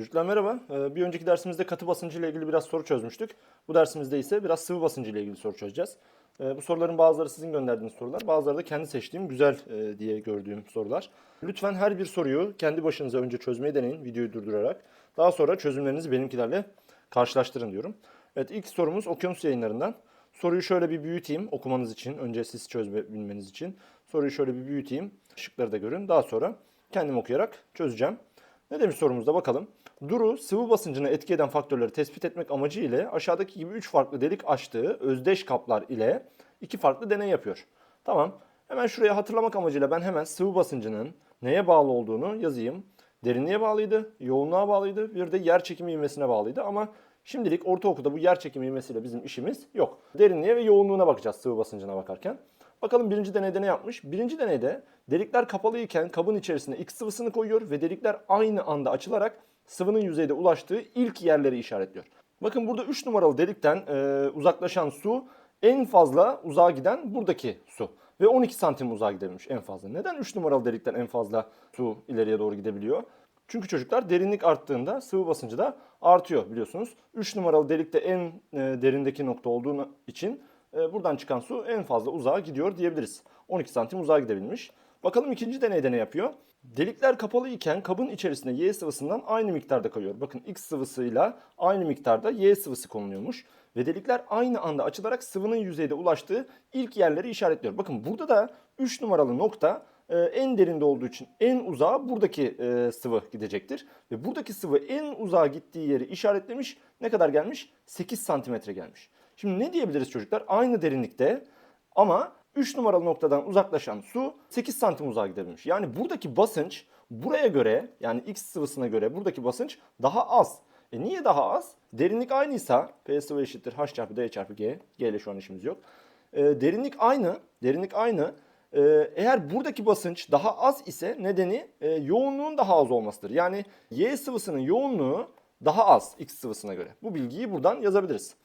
Çocuklar merhaba. Ee, Bir önceki dersimizde katı basıncı ile ilgili biraz soru çözmüştük. Bu dersimizde ise biraz sıvı basıncı ile ilgili soru çözeceğiz. Ee, Bu soruların bazıları sizin gönderdiğiniz sorular, bazıları da kendi seçtiğim güzel e, diye gördüğüm sorular. Lütfen her bir soruyu kendi başınıza önce çözmeyi deneyin videoyu durdurarak. Daha sonra çözümlerinizi benimkilerle karşılaştırın diyorum. Evet ilk sorumuz Okyanus yayınlarından. Soruyu şöyle bir büyüteyim okumanız için, önce siz çözebilmeniz için. Soruyu şöyle bir büyüteyim, şıkları da görün. Daha sonra kendim okuyarak çözeceğim. Ne demiş sorumuzda bakalım. Duru sıvı basıncına etki eden faktörleri tespit etmek amacı ile aşağıdaki gibi 3 farklı delik açtığı özdeş kaplar ile iki farklı deney yapıyor. Tamam. Hemen şuraya hatırlamak amacıyla ben hemen sıvı basıncının neye bağlı olduğunu yazayım. Derinliğe bağlıydı, yoğunluğa bağlıydı, bir de yer çekimi ivmesine bağlıydı ama şimdilik ortaokulda bu yer çekimi ivmesiyle bizim işimiz yok. Derinliğe ve yoğunluğuna bakacağız sıvı basıncına bakarken. Bakalım birinci deneyde ne yapmış? Birinci deneyde delikler kapalı iken kabın içerisine X sıvısını koyuyor ve delikler aynı anda açılarak sıvının yüzeyde ulaştığı ilk yerleri işaretliyor. Bakın burada 3 numaralı delikten e, uzaklaşan su en fazla uzağa giden buradaki su. Ve 12 santim uzağa gidebilmiş en fazla. Neden 3 numaralı delikten en fazla su ileriye doğru gidebiliyor? Çünkü çocuklar derinlik arttığında sıvı basıncı da artıyor biliyorsunuz. 3 numaralı delikte en e, derindeki nokta olduğu için e, buradan çıkan su en fazla uzağa gidiyor diyebiliriz. 12 santim uzağa gidebilmiş. Bakalım ikinci deneyde ne yapıyor? Delikler kapalı iken kabın içerisine Y sıvısından aynı miktarda kayıyor. Bakın X sıvısıyla aynı miktarda Y sıvısı konuluyormuş. Ve delikler aynı anda açılarak sıvının yüzeyde ulaştığı ilk yerleri işaretliyor. Bakın burada da 3 numaralı nokta e, en derinde olduğu için en uzağa buradaki e, sıvı gidecektir. Ve buradaki sıvı en uzağa gittiği yeri işaretlemiş. Ne kadar gelmiş? 8 santimetre gelmiş. Şimdi ne diyebiliriz çocuklar? Aynı derinlikte ama 3 numaralı noktadan uzaklaşan su 8 santim uzağa gidebilmiş. Yani buradaki basınç buraya göre yani X sıvısına göre buradaki basınç daha az. E niye daha az? Derinlik aynıysa P sıvı eşittir H çarpı D çarpı G. G ile şu an işimiz yok. E, derinlik aynı. Derinlik aynı. E, eğer buradaki basınç daha az ise nedeni e, yoğunluğun daha az olmasıdır. Yani Y sıvısının yoğunluğu daha az X sıvısına göre. Bu bilgiyi buradan yazabiliriz.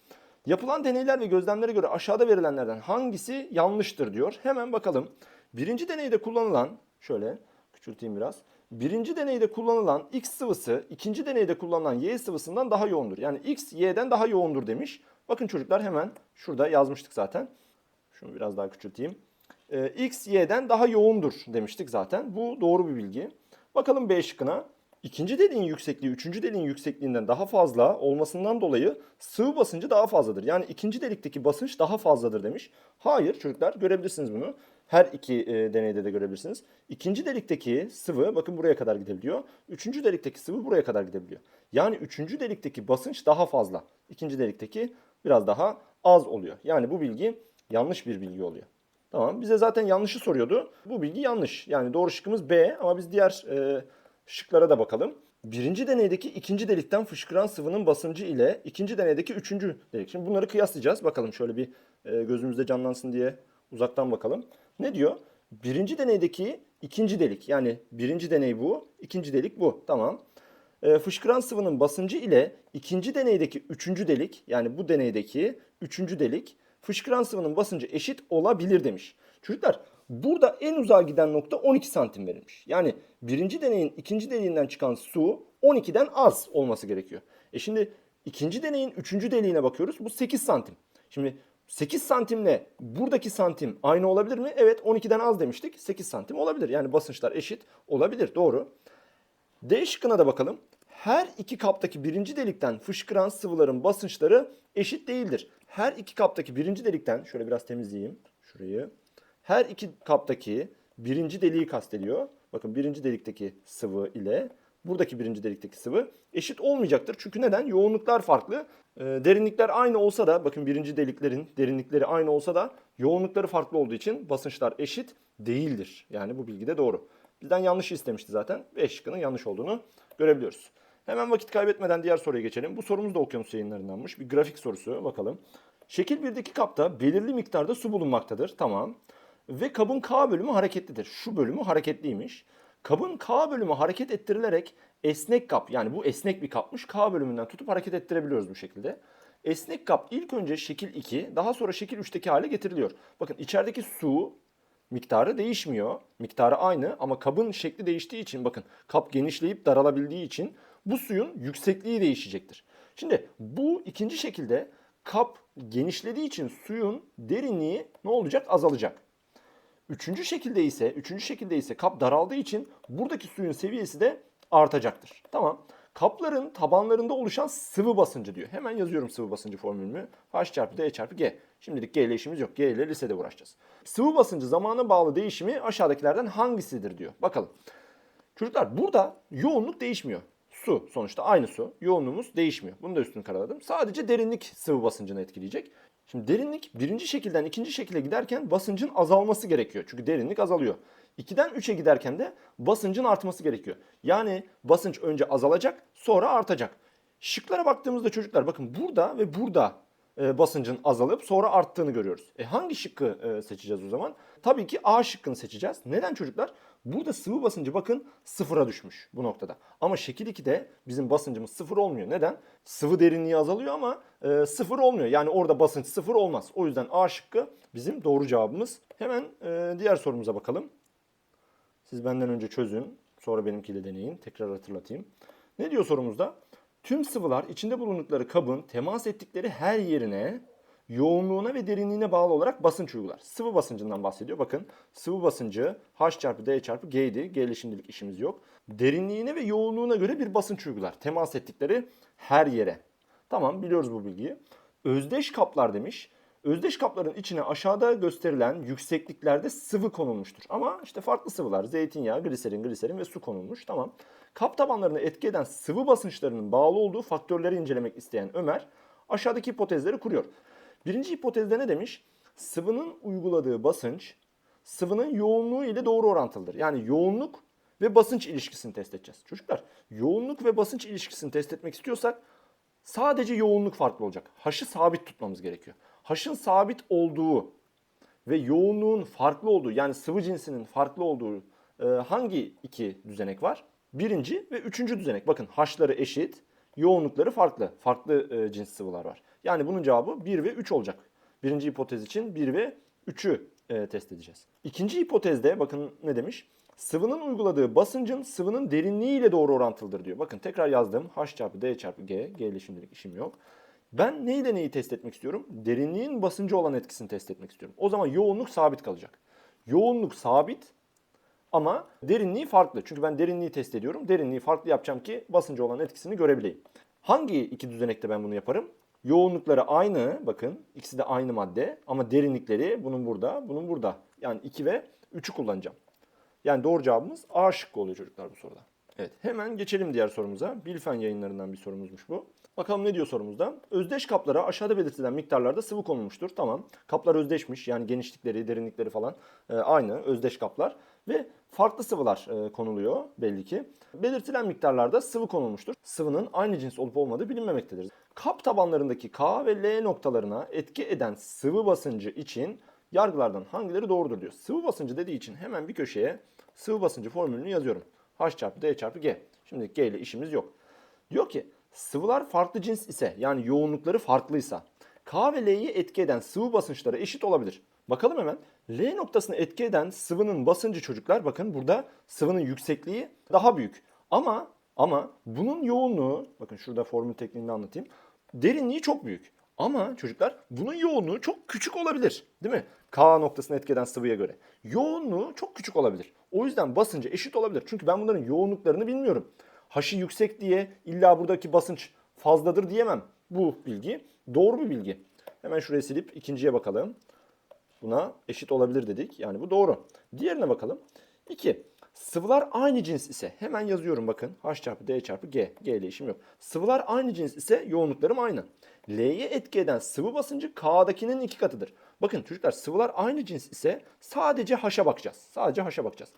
Yapılan deneyler ve gözlemlere göre aşağıda verilenlerden hangisi yanlıştır diyor. Hemen bakalım. Birinci deneyde kullanılan, şöyle küçülteyim biraz. Birinci deneyde kullanılan X sıvısı ikinci deneyde kullanılan Y sıvısından daha yoğundur. Yani X Y'den daha yoğundur demiş. Bakın çocuklar hemen şurada yazmıştık zaten. Şunu biraz daha küçülteyim. Ee, X Y'den daha yoğundur demiştik zaten. Bu doğru bir bilgi. Bakalım B şıkkına. İkinci deliğin yüksekliği üçüncü deliğin yüksekliğinden daha fazla olmasından dolayı sıvı basıncı daha fazladır. Yani ikinci delikteki basınç daha fazladır demiş. Hayır çocuklar görebilirsiniz bunu. Her iki e, deneyde de görebilirsiniz. İkinci delikteki sıvı bakın buraya kadar gidebiliyor. Üçüncü delikteki sıvı buraya kadar gidebiliyor. Yani üçüncü delikteki basınç daha fazla. İkinci delikteki biraz daha az oluyor. Yani bu bilgi yanlış bir bilgi oluyor. Tamam bize zaten yanlışı soruyordu. Bu bilgi yanlış. Yani doğru şıkkımız B ama biz diğer e, şıklara da bakalım. Birinci deneydeki ikinci delikten fışkıran sıvının basıncı ile ikinci deneydeki üçüncü delik. Şimdi bunları kıyaslayacağız. Bakalım şöyle bir e, gözümüzde canlansın diye uzaktan bakalım. Ne diyor? Birinci deneydeki ikinci delik. Yani birinci deney bu, ikinci delik bu. Tamam. E, fışkıran sıvının basıncı ile ikinci deneydeki üçüncü delik yani bu deneydeki üçüncü delik fışkıran sıvının basıncı eşit olabilir demiş. Çocuklar burada en uzağa giden nokta 12 santim verilmiş. Yani birinci deneyin ikinci deliğinden çıkan su 12'den az olması gerekiyor. E şimdi ikinci deneyin üçüncü deliğine bakıyoruz. Bu 8 santim. Şimdi 8 santimle buradaki santim aynı olabilir mi? Evet 12'den az demiştik. 8 santim olabilir. Yani basınçlar eşit olabilir. Doğru. D şıkkına da bakalım. Her iki kaptaki birinci delikten fışkıran sıvıların basınçları eşit değildir. Her iki kaptaki birinci delikten şöyle biraz temizleyeyim şurayı. Her iki kaptaki birinci deliği kastediyor. Bakın birinci delikteki sıvı ile buradaki birinci delikteki sıvı eşit olmayacaktır. Çünkü neden? Yoğunluklar farklı. Ee, derinlikler aynı olsa da bakın birinci deliklerin derinlikleri aynı olsa da yoğunlukları farklı olduğu için basınçlar eşit değildir. Yani bu bilgi de doğru. Bizden yanlış istemişti zaten. B şıkkının yanlış olduğunu görebiliyoruz. Hemen vakit kaybetmeden diğer soruya geçelim. Bu sorumuz da okyanus yayınlarındanmış. Bir grafik sorusu bakalım. Şekil 1'deki kapta belirli miktarda su bulunmaktadır. Tamam. Ve kabın K bölümü hareketlidir. Şu bölümü hareketliymiş. Kabın K bölümü hareket ettirilerek esnek kap yani bu esnek bir kapmış. K bölümünden tutup hareket ettirebiliyoruz bu şekilde. Esnek kap ilk önce şekil 2 daha sonra şekil 3'teki hale getiriliyor. Bakın içerideki su miktarı değişmiyor. Miktarı aynı ama kabın şekli değiştiği için bakın kap genişleyip daralabildiği için bu suyun yüksekliği değişecektir. Şimdi bu ikinci şekilde kap genişlediği için suyun derinliği ne olacak? Azalacak. Üçüncü şekilde ise, üçüncü şekilde ise kap daraldığı için buradaki suyun seviyesi de artacaktır. Tamam. Kapların tabanlarında oluşan sıvı basıncı diyor. Hemen yazıyorum sıvı basıncı formülünü. H çarpı D çarpı G. Şimdilik G ile işimiz yok. G ile lisede uğraşacağız. Sıvı basıncı zamana bağlı değişimi aşağıdakilerden hangisidir diyor. Bakalım. Çocuklar burada yoğunluk değişmiyor. Su sonuçta aynı su. Yoğunluğumuz değişmiyor. Bunu da üstünü karaladım. Sadece derinlik sıvı basıncını etkileyecek. Şimdi derinlik birinci şekilden ikinci şekilde giderken basıncın azalması gerekiyor. Çünkü derinlik azalıyor. 2'den 3'e giderken de basıncın artması gerekiyor. Yani basınç önce azalacak sonra artacak. Şıklara baktığımızda çocuklar bakın burada ve burada e, basıncın azalıp sonra arttığını görüyoruz. E hangi şıkkı e, seçeceğiz o zaman? Tabii ki A şıkkını seçeceğiz. Neden çocuklar? Burada sıvı basıncı bakın sıfıra düşmüş bu noktada. Ama şekil 2'de bizim basıncımız sıfır olmuyor. Neden? Sıvı derinliği azalıyor ama e, sıfır olmuyor. Yani orada basınç sıfır olmaz. O yüzden A şıkkı bizim doğru cevabımız. Hemen e, diğer sorumuza bakalım. Siz benden önce çözün. Sonra benimkiyle deneyin. Tekrar hatırlatayım. Ne diyor sorumuzda? Tüm sıvılar içinde bulundukları kabın temas ettikleri her yerine yoğunluğuna ve derinliğine bağlı olarak basınç uygular. Sıvı basıncından bahsediyor. Bakın sıvı basıncı H çarpı D çarpı G'ydi. G ile şimdilik işimiz yok. Derinliğine ve yoğunluğuna göre bir basınç uygular. Temas ettikleri her yere. Tamam biliyoruz bu bilgiyi. Özdeş kaplar demiş. Özdeş kapların içine aşağıda gösterilen yüksekliklerde sıvı konulmuştur. Ama işte farklı sıvılar, zeytinyağı, gliserin, gliserin ve su konulmuş. Tamam. Kap tabanlarını etki eden sıvı basınçlarının bağlı olduğu faktörleri incelemek isteyen Ömer aşağıdaki hipotezleri kuruyor. Birinci hipotezde ne demiş? Sıvının uyguladığı basınç sıvının yoğunluğu ile doğru orantılıdır. Yani yoğunluk ve basınç ilişkisini test edeceğiz. Çocuklar yoğunluk ve basınç ilişkisini test etmek istiyorsak sadece yoğunluk farklı olacak. H'ı sabit tutmamız gerekiyor. H'ın sabit olduğu ve yoğunluğun farklı olduğu yani sıvı cinsinin farklı olduğu e, hangi iki düzenek var? Birinci ve üçüncü düzenek. Bakın H'ları eşit, yoğunlukları farklı. Farklı e, cins sıvılar var. Yani bunun cevabı 1 ve 3 olacak. Birinci hipotez için 1 ve 3'ü e, test edeceğiz. İkinci hipotezde bakın ne demiş? Sıvının uyguladığı basıncın sıvının derinliği ile doğru orantılıdır diyor. Bakın tekrar yazdım. H çarpı D çarpı G. G ile şimdilik işim yok. Ben neyle neyi test etmek istiyorum? Derinliğin basıncı olan etkisini test etmek istiyorum. O zaman yoğunluk sabit kalacak. Yoğunluk sabit ama derinliği farklı. Çünkü ben derinliği test ediyorum. Derinliği farklı yapacağım ki basıncı olan etkisini görebileyim. Hangi iki düzenekte ben bunu yaparım? Yoğunlukları aynı bakın ikisi de aynı madde ama derinlikleri bunun burada bunun burada. Yani 2 ve 3'ü kullanacağım. Yani doğru cevabımız A şıkkı oluyor çocuklar bu soruda. Evet hemen geçelim diğer sorumuza. Bilfen yayınlarından bir sorumuzmuş bu. Bakalım ne diyor sorumuzda? Özdeş kaplara aşağıda belirtilen miktarlarda sıvı konulmuştur. Tamam. Kaplar özdeşmiş. Yani genişlikleri, derinlikleri falan e, aynı özdeş kaplar. Ve farklı sıvılar e, konuluyor belli ki. Belirtilen miktarlarda sıvı konulmuştur. Sıvının aynı cins olup olmadığı bilinmemektedir. Kap tabanlarındaki K ve L noktalarına etki eden sıvı basıncı için yargılardan hangileri doğrudur diyor. Sıvı basıncı dediği için hemen bir köşeye sıvı basıncı formülünü yazıyorum. H çarpı D çarpı G. Şimdi G ile işimiz yok. Diyor ki sıvılar farklı cins ise yani yoğunlukları farklıysa K ve L'yi etki eden sıvı basınçları eşit olabilir. Bakalım hemen. L noktasını etki eden sıvının basıncı çocuklar bakın burada sıvının yüksekliği daha büyük. Ama ama bunun yoğunluğu bakın şurada formül tekniğini anlatayım. Derinliği çok büyük. Ama çocuklar bunun yoğunluğu çok küçük olabilir. Değil mi? K noktasını etki eden sıvıya göre. Yoğunluğu çok küçük olabilir. O yüzden basıncı eşit olabilir. Çünkü ben bunların yoğunluklarını bilmiyorum. H'ı yüksek diye illa buradaki basınç fazladır diyemem. Bu bilgi doğru bir bilgi. Hemen şuraya silip ikinciye bakalım. Buna eşit olabilir dedik. Yani bu doğru. Diğerine bakalım. 2. Sıvılar aynı cins ise hemen yazıyorum bakın. H çarpı D çarpı G. G ile işim yok. Sıvılar aynı cins ise yoğunluklarım aynı. L'ye etki eden sıvı basıncı K'dakinin iki katıdır. Bakın çocuklar sıvılar aynı cins ise sadece H'a bakacağız. Sadece H'a bakacağız.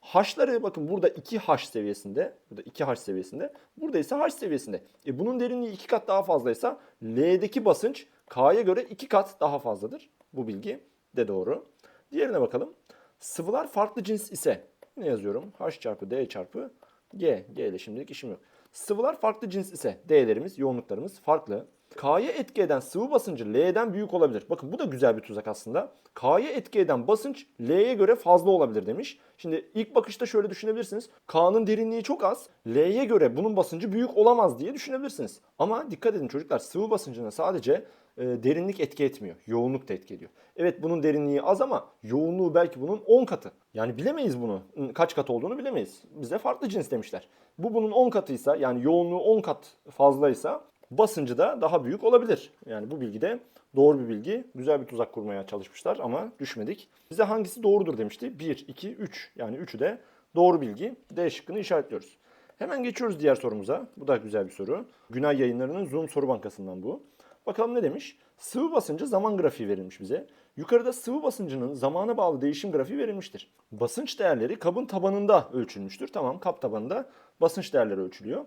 H'ları bakın burada 2H seviyesinde. Burada 2H seviyesinde. Burada ise H seviyesinde. E bunun derinliği 2 kat daha fazlaysa L'deki basınç K'ya göre 2 kat daha fazladır. Bu bilgi de doğru. Diğerine bakalım. Sıvılar farklı cins ise ne yazıyorum? H çarpı D çarpı G. G ile şimdilik işim yok. Sıvılar farklı cins ise D'lerimiz, yoğunluklarımız farklı. K'ya etki eden sıvı basıncı L'den büyük olabilir. Bakın bu da güzel bir tuzak aslında. K'ya etki eden basınç L'ye göre fazla olabilir demiş. Şimdi ilk bakışta şöyle düşünebilirsiniz. K'nın derinliği çok az. L'ye göre bunun basıncı büyük olamaz diye düşünebilirsiniz. Ama dikkat edin çocuklar sıvı basıncına sadece e, derinlik etki etmiyor. Yoğunluk da etki ediyor. Evet bunun derinliği az ama yoğunluğu belki bunun 10 katı. Yani bilemeyiz bunu. Kaç kat olduğunu bilemeyiz. Bize farklı cins demişler. Bu bunun 10 katıysa yani yoğunluğu 10 kat fazlaysa basıncı da daha büyük olabilir. Yani bu bilgi de doğru bir bilgi. Güzel bir tuzak kurmaya çalışmışlar ama düşmedik. Bize hangisi doğrudur demişti. 1, 2, 3 yani 3'ü de doğru bilgi. D şıkkını işaretliyoruz. Hemen geçiyoruz diğer sorumuza. Bu da güzel bir soru. Günay yayınlarının Zoom soru bankasından bu. Bakalım ne demiş? Sıvı basıncı zaman grafiği verilmiş bize. Yukarıda sıvı basıncının zamana bağlı değişim grafiği verilmiştir. Basınç değerleri kabın tabanında ölçülmüştür. Tamam kap tabanında basınç değerleri ölçülüyor.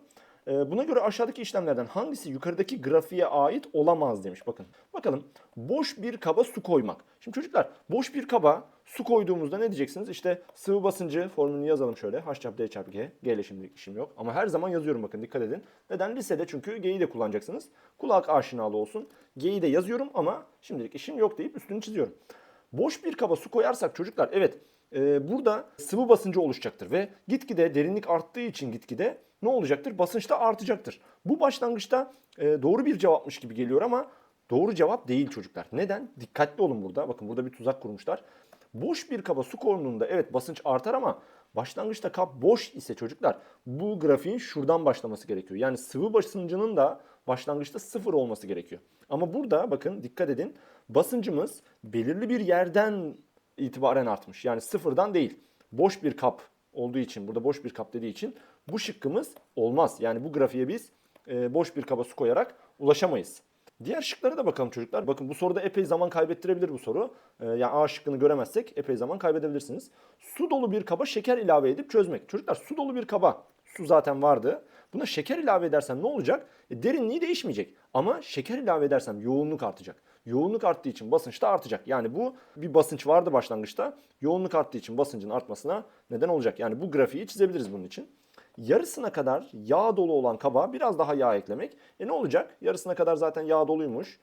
Ee, Buna göre aşağıdaki işlemlerden hangisi yukarıdaki grafiğe ait olamaz demiş. Bakın bakalım boş bir kaba su koymak. Şimdi çocuklar boş bir kaba su koyduğumuzda ne diyeceksiniz? İşte sıvı basıncı formülünü yazalım şöyle. H çarpı D çarpı G. G ile şimdilik işim yok. Ama her zaman yazıyorum bakın dikkat edin. Neden? Lisede çünkü G'yi de kullanacaksınız. Kulak aşinalı olsun. G'yi de yazıyorum ama şimdilik işim yok deyip üstünü çiziyorum. Boş bir kaba su koyarsak çocuklar evet e, burada sıvı basıncı oluşacaktır ve gitgide derinlik arttığı için gitgide ne olacaktır? Basınç da artacaktır. Bu başlangıçta e, doğru bir cevapmış gibi geliyor ama doğru cevap değil çocuklar. Neden? Dikkatli olun burada. Bakın burada bir tuzak kurmuşlar. Boş bir kaba su konduğunda evet basınç artar ama başlangıçta kap boş ise çocuklar bu grafiğin şuradan başlaması gerekiyor. Yani sıvı basıncının da başlangıçta sıfır olması gerekiyor. Ama burada bakın dikkat edin basıncımız belirli bir yerden itibaren artmış. Yani sıfırdan değil. Boş bir kap olduğu için burada boş bir kap dediği için bu şıkkımız olmaz. Yani bu grafiğe biz e, boş bir kaba su koyarak ulaşamayız. Diğer şıklara da bakalım çocuklar. Bakın bu soruda epey zaman kaybettirebilir bu soru. Ee, yani A şıkkını göremezsek epey zaman kaybedebilirsiniz. Su dolu bir kaba şeker ilave edip çözmek. Çocuklar su dolu bir kaba su zaten vardı. Buna şeker ilave edersem ne olacak? E, derinliği değişmeyecek. Ama şeker ilave edersem yoğunluk artacak. Yoğunluk arttığı için basınç da artacak. Yani bu bir basınç vardı başlangıçta. Yoğunluk arttığı için basıncın artmasına neden olacak. Yani bu grafiği çizebiliriz bunun için. Yarısına kadar yağ dolu olan kaba biraz daha yağ eklemek. E ne olacak? Yarısına kadar zaten yağ doluymuş.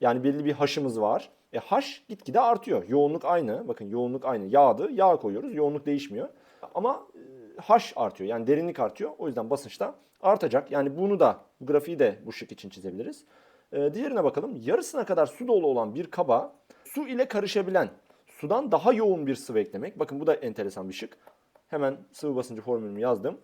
Yani belli bir haşımız var. E haş gitgide artıyor. Yoğunluk aynı. Bakın yoğunluk aynı. Yağdı. Yağ koyuyoruz. Yoğunluk değişmiyor. Ama e, haş artıyor. Yani derinlik artıyor. O yüzden basınç da artacak. Yani bunu da bu grafiği de bu şık için çizebiliriz. E, diğerine bakalım. Yarısına kadar su dolu olan bir kaba su ile karışabilen sudan daha yoğun bir sıvı eklemek. Bakın bu da enteresan bir şık. Hemen sıvı basıncı formülümü yazdım.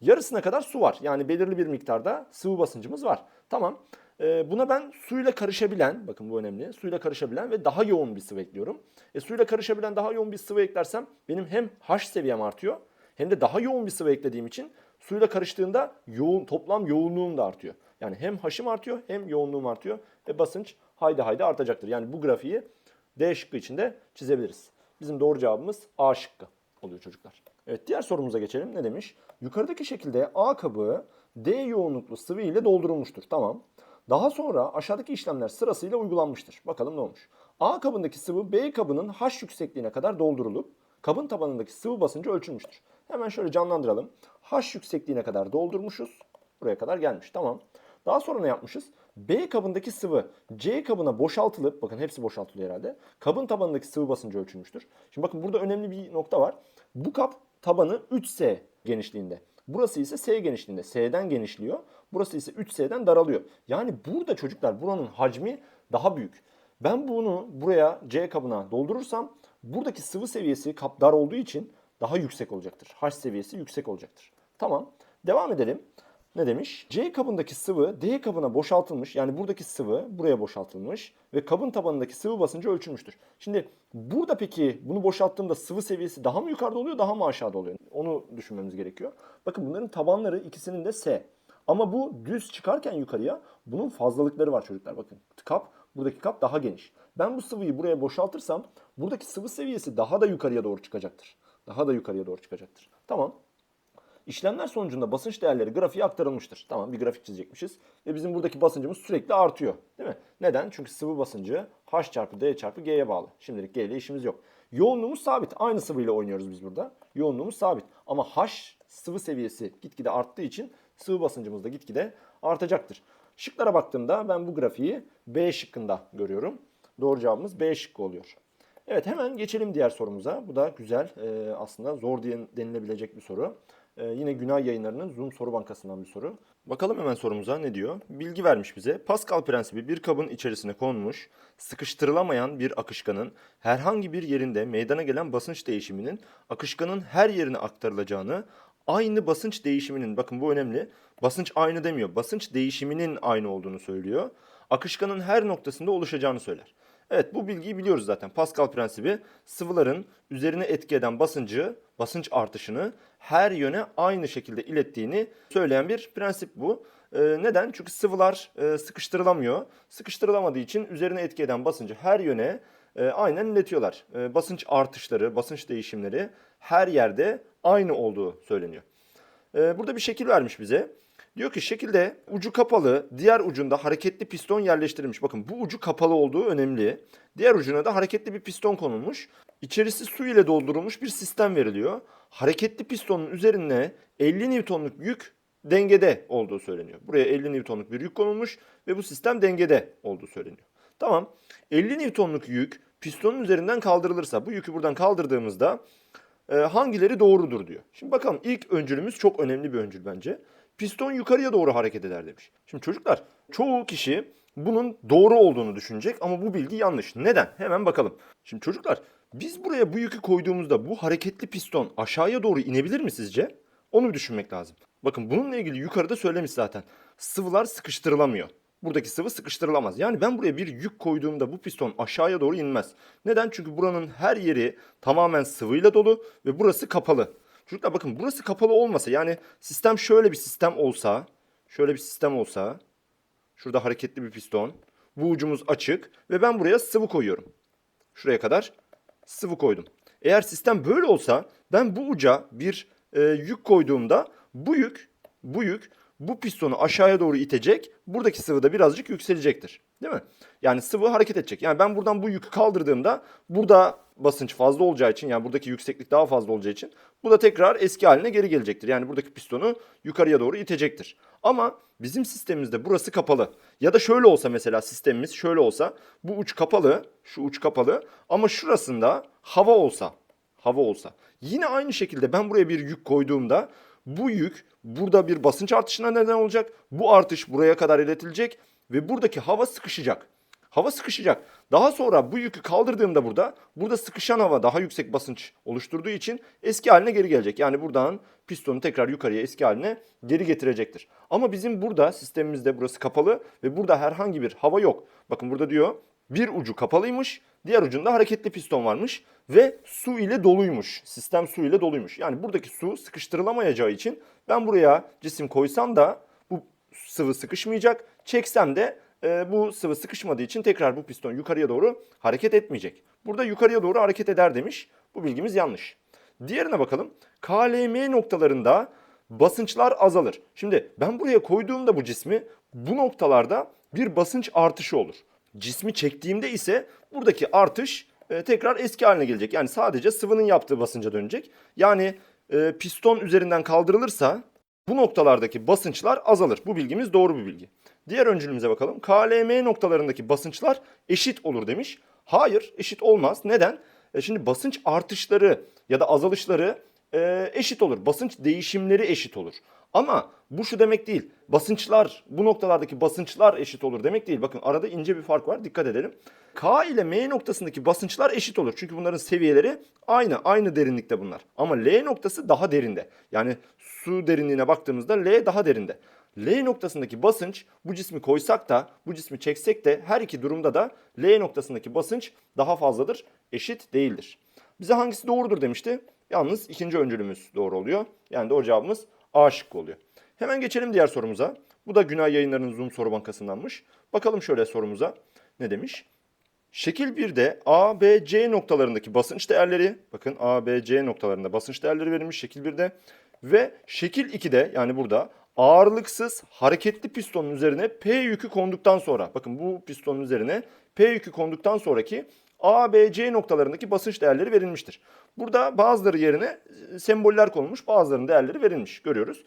Yarısına kadar su var. Yani belirli bir miktarda sıvı basıncımız var. Tamam. Ee, buna ben suyla karışabilen, bakın bu önemli, suyla karışabilen ve daha yoğun bir sıvı ekliyorum. E, suyla karışabilen daha yoğun bir sıvı eklersem benim hem H seviyem artıyor hem de daha yoğun bir sıvı eklediğim için suyla karıştığında yoğun toplam yoğunluğum da artıyor. Yani hem H'ım artıyor hem yoğunluğum artıyor ve basınç haydi haydi artacaktır. Yani bu grafiği D şıkkı içinde çizebiliriz. Bizim doğru cevabımız A şıkkı oluyor çocuklar. Evet diğer sorumuza geçelim. Ne demiş? Yukarıdaki şekilde A kabı D yoğunluklu sıvı ile doldurulmuştur. Tamam. Daha sonra aşağıdaki işlemler sırasıyla uygulanmıştır. Bakalım ne olmuş? A kabındaki sıvı B kabının H yüksekliğine kadar doldurulup kabın tabanındaki sıvı basıncı ölçülmüştür. Hemen şöyle canlandıralım. H yüksekliğine kadar doldurmuşuz. Buraya kadar gelmiş. Tamam. Daha sonra ne yapmışız? B kabındaki sıvı C kabına boşaltılıp, bakın hepsi boşaltılıyor herhalde. Kabın tabanındaki sıvı basıncı ölçülmüştür. Şimdi bakın burada önemli bir nokta var. Bu kap tabanı 3S genişliğinde. Burası ise S genişliğinde. S'den genişliyor. Burası ise 3S'den daralıyor. Yani burada çocuklar buranın hacmi daha büyük. Ben bunu buraya C kabına doldurursam buradaki sıvı seviyesi kap dar olduğu için daha yüksek olacaktır. H seviyesi yüksek olacaktır. Tamam. Devam edelim. Ne demiş? C kabındaki sıvı D kabına boşaltılmış. Yani buradaki sıvı buraya boşaltılmış ve kabın tabanındaki sıvı basıncı ölçülmüştür. Şimdi burada peki bunu boşalttığımda sıvı seviyesi daha mı yukarıda oluyor daha mı aşağıda oluyor? Onu düşünmemiz gerekiyor. Bakın bunların tabanları ikisinin de S. Ama bu düz çıkarken yukarıya bunun fazlalıkları var çocuklar. Bakın kap buradaki kap daha geniş. Ben bu sıvıyı buraya boşaltırsam buradaki sıvı seviyesi daha da yukarıya doğru çıkacaktır. Daha da yukarıya doğru çıkacaktır. Tamam. İşlemler sonucunda basınç değerleri grafiğe aktarılmıştır. Tamam bir grafik çizecekmişiz. Ve bizim buradaki basıncımız sürekli artıyor. Değil mi? Neden? Çünkü sıvı basıncı H çarpı D çarpı G'ye bağlı. Şimdilik G işimiz yok. Yoğunluğumuz sabit. Aynı sıvıyla oynuyoruz biz burada. Yoğunluğumuz sabit. Ama H sıvı seviyesi gitgide arttığı için sıvı basıncımız da gitgide artacaktır. Şıklara baktığımda ben bu grafiği B şıkkında görüyorum. Doğru cevabımız B şıkkı oluyor. Evet hemen geçelim diğer sorumuza. Bu da güzel e, aslında zor denilebilecek bir soru. E, yine Günay Yayınları'nın Zoom soru bankasından bir soru. Bakalım hemen sorumuza ne diyor? Bilgi vermiş bize. Pascal prensibi bir kabın içerisine konmuş, sıkıştırılamayan bir akışkanın herhangi bir yerinde meydana gelen basınç değişiminin akışkanın her yerine aktarılacağını, aynı basınç değişiminin, bakın bu önemli, basınç aynı demiyor, basınç değişiminin aynı olduğunu söylüyor. Akışkanın her noktasında oluşacağını söyler. Evet bu bilgiyi biliyoruz zaten. Pascal prensibi sıvıların üzerine etki eden basıncı, basınç artışını her yöne aynı şekilde ilettiğini söyleyen bir prensip bu. Ee, neden? Çünkü sıvılar e, sıkıştırılamıyor. Sıkıştırılamadığı için üzerine etki eden basıncı her yöne e, aynen iletiyorlar. E, basınç artışları, basınç değişimleri her yerde aynı olduğu söyleniyor. E, burada bir şekil vermiş bize. Diyor ki şekilde ucu kapalı, diğer ucunda hareketli piston yerleştirilmiş. Bakın bu ucu kapalı olduğu önemli. Diğer ucuna da hareketli bir piston konulmuş. İçerisi su ile doldurulmuş bir sistem veriliyor. Hareketli pistonun üzerine 50 Newton'luk yük dengede olduğu söyleniyor. Buraya 50 Newton'luk bir yük konulmuş ve bu sistem dengede olduğu söyleniyor. Tamam. 50 Newton'luk yük pistonun üzerinden kaldırılırsa bu yükü buradan kaldırdığımızda e, hangileri doğrudur diyor. Şimdi bakalım ilk öncülümüz çok önemli bir öncül bence. Piston yukarıya doğru hareket eder demiş. Şimdi çocuklar çoğu kişi bunun doğru olduğunu düşünecek ama bu bilgi yanlış. Neden? Hemen bakalım. Şimdi çocuklar biz buraya bu yükü koyduğumuzda bu hareketli piston aşağıya doğru inebilir mi sizce? Onu bir düşünmek lazım. Bakın bununla ilgili yukarıda söylemiş zaten. Sıvılar sıkıştırılamıyor. Buradaki sıvı sıkıştırılamaz. Yani ben buraya bir yük koyduğumda bu piston aşağıya doğru inmez. Neden? Çünkü buranın her yeri tamamen sıvıyla dolu ve burası kapalı. Çocuklar bakın burası kapalı olmasa yani sistem şöyle bir sistem olsa, şöyle bir sistem olsa, şurada hareketli bir piston, bu ucumuz açık ve ben buraya sıvı koyuyorum. Şuraya kadar sıvı koydum. Eğer sistem böyle olsa ben bu uca bir e, yük koyduğumda bu yük, bu yük bu pistonu aşağıya doğru itecek. Buradaki sıvı da birazcık yükselecektir. Değil mi? Yani sıvı hareket edecek. Yani ben buradan bu yükü kaldırdığımda burada basınç fazla olacağı için yani buradaki yükseklik daha fazla olacağı için bu da tekrar eski haline geri gelecektir. Yani buradaki pistonu yukarıya doğru itecektir. Ama bizim sistemimizde burası kapalı. Ya da şöyle olsa mesela sistemimiz şöyle olsa bu uç kapalı, şu uç kapalı ama şurasında hava olsa, hava olsa. Yine aynı şekilde ben buraya bir yük koyduğumda bu yük burada bir basınç artışına neden olacak. Bu artış buraya kadar iletilecek ve buradaki hava sıkışacak. Hava sıkışacak. Daha sonra bu yükü kaldırdığımda burada, burada sıkışan hava daha yüksek basınç oluşturduğu için eski haline geri gelecek. Yani buradan pistonu tekrar yukarıya eski haline geri getirecektir. Ama bizim burada sistemimizde burası kapalı ve burada herhangi bir hava yok. Bakın burada diyor bir ucu kapalıymış, diğer ucunda hareketli piston varmış ve su ile doluymuş. Sistem su ile doluymuş. Yani buradaki su sıkıştırılamayacağı için ben buraya cisim koysam da bu sıvı sıkışmayacak. Çeksem de e, bu sıvı sıkışmadığı için tekrar bu piston yukarıya doğru hareket etmeyecek. Burada yukarıya doğru hareket eder demiş. Bu bilgimiz yanlış. Diğerine bakalım. KLM noktalarında basınçlar azalır. Şimdi ben buraya koyduğumda bu cismi bu noktalarda bir basınç artışı olur. Cismi çektiğimde ise buradaki artış e, tekrar eski haline gelecek. Yani sadece sıvının yaptığı basınca dönecek. Yani e, piston üzerinden kaldırılırsa bu noktalardaki basınçlar azalır. Bu bilgimiz doğru bir bilgi. Diğer öncülümüze bakalım. KLM noktalarındaki basınçlar eşit olur demiş. Hayır eşit olmaz. Neden? E şimdi basınç artışları ya da azalışları e, eşit olur. Basınç değişimleri eşit olur. Ama bu şu demek değil. Basınçlar bu noktalardaki basınçlar eşit olur demek değil. Bakın arada ince bir fark var. Dikkat edelim. K ile M noktasındaki basınçlar eşit olur. Çünkü bunların seviyeleri aynı. Aynı derinlikte bunlar. Ama L noktası daha derinde. Yani su derinliğine baktığımızda L daha derinde. L noktasındaki basınç bu cismi koysak da bu cismi çeksek de her iki durumda da L noktasındaki basınç daha fazladır. Eşit değildir. Bize hangisi doğrudur demişti. Yalnız ikinci öncülümüz doğru oluyor. Yani doğru cevabımız A şıkkı oluyor. Hemen geçelim diğer sorumuza. Bu da Günay Yayınları'nın Zoom soru bankasındanmış. Bakalım şöyle sorumuza ne demiş? Şekil 1'de A, B, C noktalarındaki basınç değerleri, bakın A, B, C noktalarında basınç değerleri verilmiş şekil 1'de ve şekil 2'de yani burada ağırlıksız hareketli pistonun üzerine P yükü konduktan sonra, bakın bu pistonun üzerine P yükü konduktan sonraki A, B, C noktalarındaki basınç değerleri verilmiştir. Burada bazıları yerine e, semboller konulmuş, bazılarının değerleri verilmiş görüyoruz.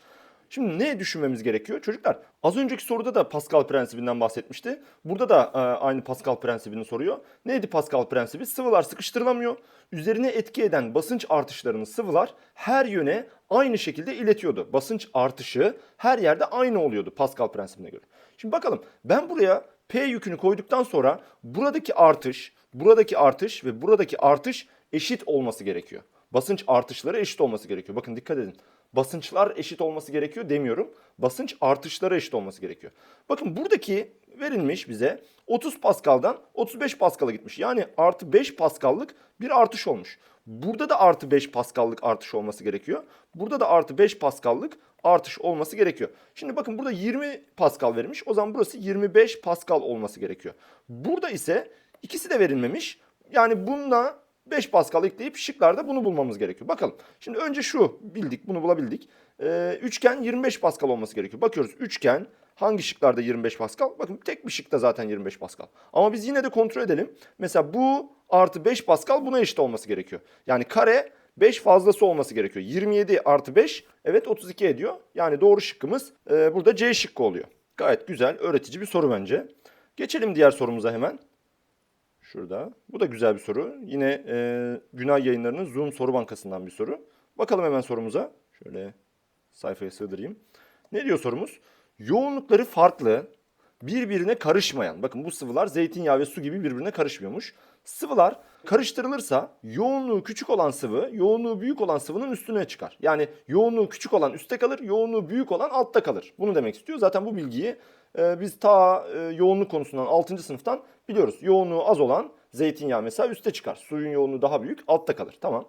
Şimdi ne düşünmemiz gerekiyor? Çocuklar az önceki soruda da Pascal prensibinden bahsetmişti. Burada da e, aynı Pascal prensibini soruyor. Neydi Pascal prensibi? Sıvılar sıkıştırılamıyor. Üzerine etki eden basınç artışlarını sıvılar her yöne aynı şekilde iletiyordu. Basınç artışı her yerde aynı oluyordu Pascal prensibine göre. Şimdi bakalım ben buraya P yükünü koyduktan sonra buradaki artış, buradaki artış ve buradaki artış eşit olması gerekiyor. Basınç artışları eşit olması gerekiyor. Bakın dikkat edin. Basınçlar eşit olması gerekiyor demiyorum. Basınç artışları eşit olması gerekiyor. Bakın buradaki verilmiş bize 30 Pascal'dan 35 Pascal'a gitmiş. Yani artı 5 Pascal'lık bir artış olmuş. Burada da artı 5 Pascal'lık artış olması gerekiyor. Burada da artı 5 Pascal'lık artış olması gerekiyor. Şimdi bakın burada 20 Pascal verilmiş. O zaman burası 25 Pascal olması gerekiyor. Burada ise ikisi de verilmemiş. Yani bununla 5 Pascal ekleyip şıklarda bunu bulmamız gerekiyor. Bakalım. Şimdi önce şu bildik bunu bulabildik. Ee, üçgen 25 Pascal olması gerekiyor. Bakıyoruz üçgen hangi şıklarda 25 Pascal? Bakın tek bir şıkta zaten 25 Pascal. Ama biz yine de kontrol edelim. Mesela bu artı 5 Pascal buna eşit olması gerekiyor. Yani kare 5 fazlası olması gerekiyor. 27 artı 5 evet 32 ediyor. Yani doğru şıkkımız e, burada C şıkkı oluyor. Gayet güzel öğretici bir soru bence. Geçelim diğer sorumuza hemen. Şurada. Bu da güzel bir soru. Yine e, Günay Yayınları'nın Zoom soru bankasından bir soru. Bakalım hemen sorumuza. Şöyle sayfaya sığdırayım. Ne diyor sorumuz? Yoğunlukları farklı, birbirine karışmayan. Bakın bu sıvılar zeytinyağı ve su gibi birbirine karışmıyormuş. Sıvılar karıştırılırsa yoğunluğu küçük olan sıvı, yoğunluğu büyük olan sıvının üstüne çıkar. Yani yoğunluğu küçük olan üstte kalır, yoğunluğu büyük olan altta kalır. Bunu demek istiyor. Zaten bu bilgiyi e, biz ta e, yoğunluk konusundan 6. sınıftan biliyoruz. Yoğunluğu az olan zeytinyağı mesela üste çıkar. Suyun yoğunluğu daha büyük, altta kalır. Tamam.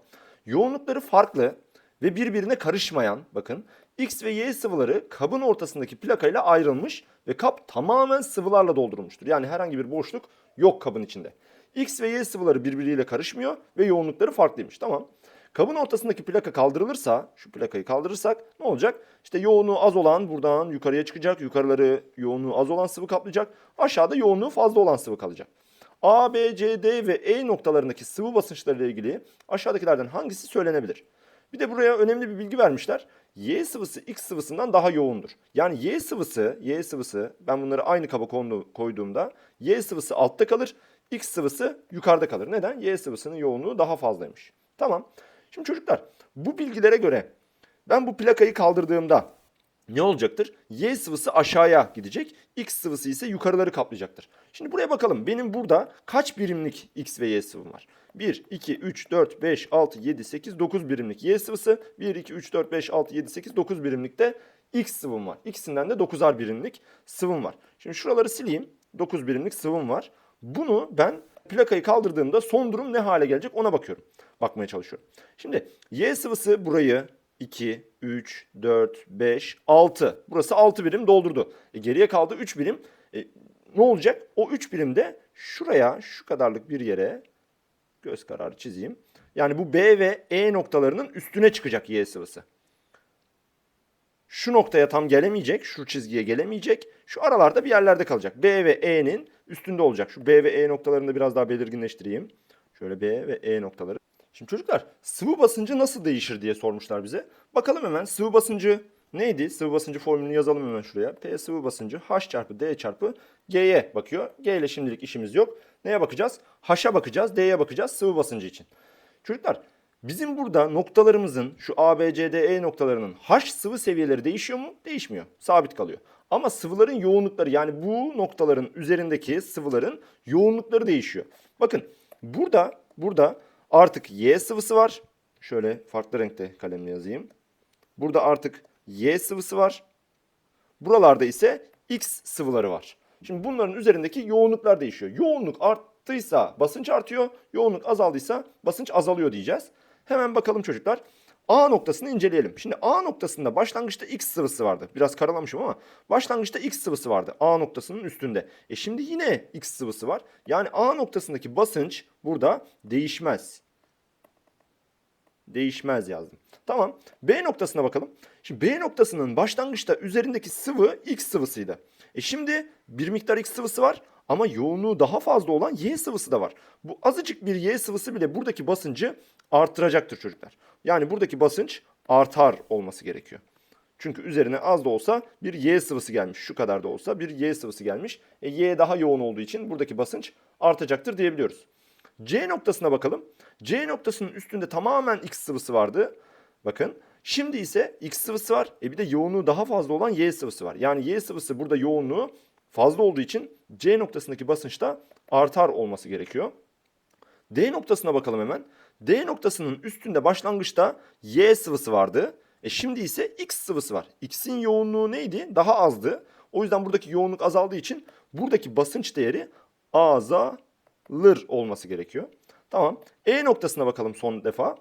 Yoğunlukları farklı ve birbirine karışmayan bakın X ve Y sıvıları kabın ortasındaki plakayla ayrılmış ve kap tamamen sıvılarla doldurulmuştur. Yani herhangi bir boşluk yok kabın içinde. X ve Y sıvıları birbiriyle karışmıyor ve yoğunlukları farklıymış. Tamam. Kabın ortasındaki plaka kaldırılırsa, şu plakayı kaldırırsak ne olacak? İşte yoğunluğu az olan buradan yukarıya çıkacak. Yukarıları yoğunluğu az olan sıvı kaplayacak. Aşağıda yoğunluğu fazla olan sıvı kalacak. A, B, C, D ve E noktalarındaki sıvı basınçlarıyla ilgili aşağıdakilerden hangisi söylenebilir? Bir de buraya önemli bir bilgi vermişler. Y sıvısı X sıvısından daha yoğundur. Yani Y sıvısı, Y sıvısı ben bunları aynı kaba koyduğumda Y sıvısı altta kalır, X sıvısı yukarıda kalır. Neden? Y sıvısının yoğunluğu daha fazlaymış. Tamam. Şimdi çocuklar bu bilgilere göre ben bu plakayı kaldırdığımda ne olacaktır? Y sıvısı aşağıya gidecek. X sıvısı ise yukarıları kaplayacaktır. Şimdi buraya bakalım. Benim burada kaç birimlik X ve Y sıvım var? 1, 2, 3, 4, 5, 6, 7, 8, 9 birimlik Y sıvısı. 1, 2, 3, 4, 5, 6, 7, 8, 9 birimlik de X sıvım var. İkisinden de 9'ar birimlik sıvım var. Şimdi şuraları sileyim. 9 birimlik sıvım var. Bunu ben plakayı kaldırdığımda son durum ne hale gelecek ona bakıyorum. Bakmaya çalışıyorum. Şimdi Y sıvısı burayı 2, 3, 4, 5, 6. Burası 6 birim doldurdu. E, geriye kaldı 3 birim. E, ne olacak? O 3 birim de şuraya şu kadarlık bir yere göz kararı çizeyim. Yani bu B ve E noktalarının üstüne çıkacak Y sıvısı. Şu noktaya tam gelemeyecek, şu çizgiye gelemeyecek. Şu aralarda bir yerlerde kalacak. B ve E'nin üstünde olacak. Şu B ve E noktalarını da biraz daha belirginleştireyim. Şöyle B ve E noktaları. Şimdi çocuklar sıvı basıncı nasıl değişir diye sormuşlar bize. Bakalım hemen sıvı basıncı neydi? Sıvı basıncı formülünü yazalım hemen şuraya. P sıvı basıncı H çarpı D çarpı G'ye bakıyor. G ile şimdilik işimiz yok. Neye bakacağız? H'a bakacağız, D'ye bakacağız sıvı basıncı için. Çocuklar bizim burada noktalarımızın şu A, B, C, D, E noktalarının H sıvı seviyeleri değişiyor mu? Değişmiyor. Sabit kalıyor. Ama sıvıların yoğunlukları yani bu noktaların üzerindeki sıvıların yoğunlukları değişiyor. Bakın burada burada artık Y sıvısı var. Şöyle farklı renkte kalemle yazayım. Burada artık Y sıvısı var. Buralarda ise X sıvıları var. Şimdi bunların üzerindeki yoğunluklar değişiyor. Yoğunluk arttıysa basınç artıyor, yoğunluk azaldıysa basınç azalıyor diyeceğiz. Hemen bakalım çocuklar. A noktasını inceleyelim. Şimdi A noktasında başlangıçta X sıvısı vardı. Biraz karalamışım ama başlangıçta X sıvısı vardı A noktasının üstünde. E şimdi yine X sıvısı var. Yani A noktasındaki basınç burada değişmez. Değişmez yazdım. Tamam. B noktasına bakalım. Şimdi B noktasının başlangıçta üzerindeki sıvı X sıvısıydı. E şimdi bir miktar X sıvısı var ama yoğunluğu daha fazla olan Y sıvısı da var. Bu azıcık bir Y sıvısı bile buradaki basıncı artıracaktır çocuklar. Yani buradaki basınç artar olması gerekiyor. Çünkü üzerine az da olsa bir Y sıvısı gelmiş. Şu kadar da olsa bir Y sıvısı gelmiş. E, y daha yoğun olduğu için buradaki basınç artacaktır diyebiliyoruz. C noktasına bakalım. C noktasının üstünde tamamen X sıvısı vardı. Bakın. Şimdi ise X sıvısı var. E bir de yoğunluğu daha fazla olan Y sıvısı var. Yani Y sıvısı burada yoğunluğu fazla olduğu için C noktasındaki basınç da artar olması gerekiyor. D noktasına bakalım hemen. D noktasının üstünde başlangıçta Y sıvısı vardı. E şimdi ise X sıvısı var. X'in yoğunluğu neydi? Daha azdı. O yüzden buradaki yoğunluk azaldığı için buradaki basınç değeri azalır olması gerekiyor. Tamam. E noktasına bakalım son defa.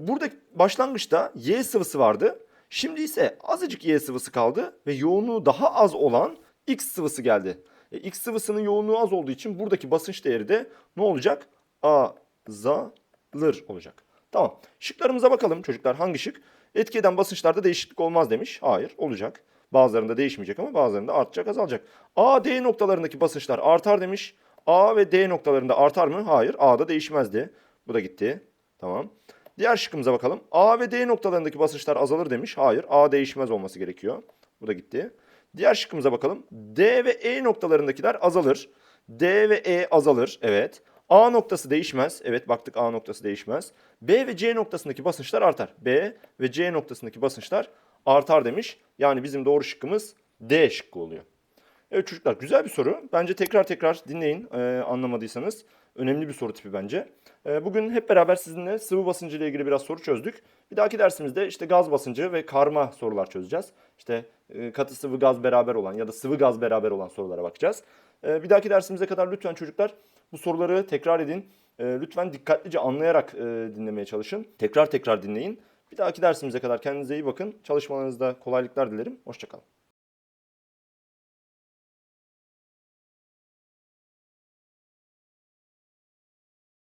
Burada başlangıçta Y sıvısı vardı. Şimdi ise azıcık Y sıvısı kaldı ve yoğunluğu daha az olan X sıvısı geldi. E, X sıvısının yoğunluğu az olduğu için buradaki basınç değeri de ne olacak? Azalır olacak. Tamam. Şıklarımıza bakalım çocuklar. Hangi şık? Etki eden basınçlarda değişiklik olmaz demiş. Hayır olacak. Bazılarında değişmeyecek ama bazılarında artacak azalacak. A, D noktalarındaki basınçlar artar demiş. A ve D noktalarında artar mı? Hayır. A'da değişmezdi. Bu da gitti. Tamam. Diğer şıkkımıza bakalım. A ve D noktalarındaki basınçlar azalır demiş. Hayır. A değişmez olması gerekiyor. Bu da gitti. Diğer şıkkımıza bakalım. D ve E noktalarındakiler azalır. D ve E azalır. Evet. A noktası değişmez. Evet baktık A noktası değişmez. B ve C noktasındaki basınçlar artar. B ve C noktasındaki basınçlar artar demiş. Yani bizim doğru şıkkımız D şıkkı oluyor. Evet çocuklar güzel bir soru. Bence tekrar tekrar dinleyin e, anlamadıysanız. Önemli bir soru tipi bence. E, bugün hep beraber sizinle sıvı basıncı ile ilgili biraz soru çözdük. Bir dahaki dersimizde işte gaz basıncı ve karma sorular çözeceğiz. İşte e, katı sıvı gaz beraber olan ya da sıvı gaz beraber olan sorulara bakacağız. E, bir dahaki dersimize kadar lütfen çocuklar bu soruları tekrar edin. E, lütfen dikkatlice anlayarak dinlemeye çalışın. Tekrar tekrar dinleyin. Bir dahaki dersimize kadar kendinize iyi bakın. Çalışmalarınızda kolaylıklar dilerim. Hoşçakalın.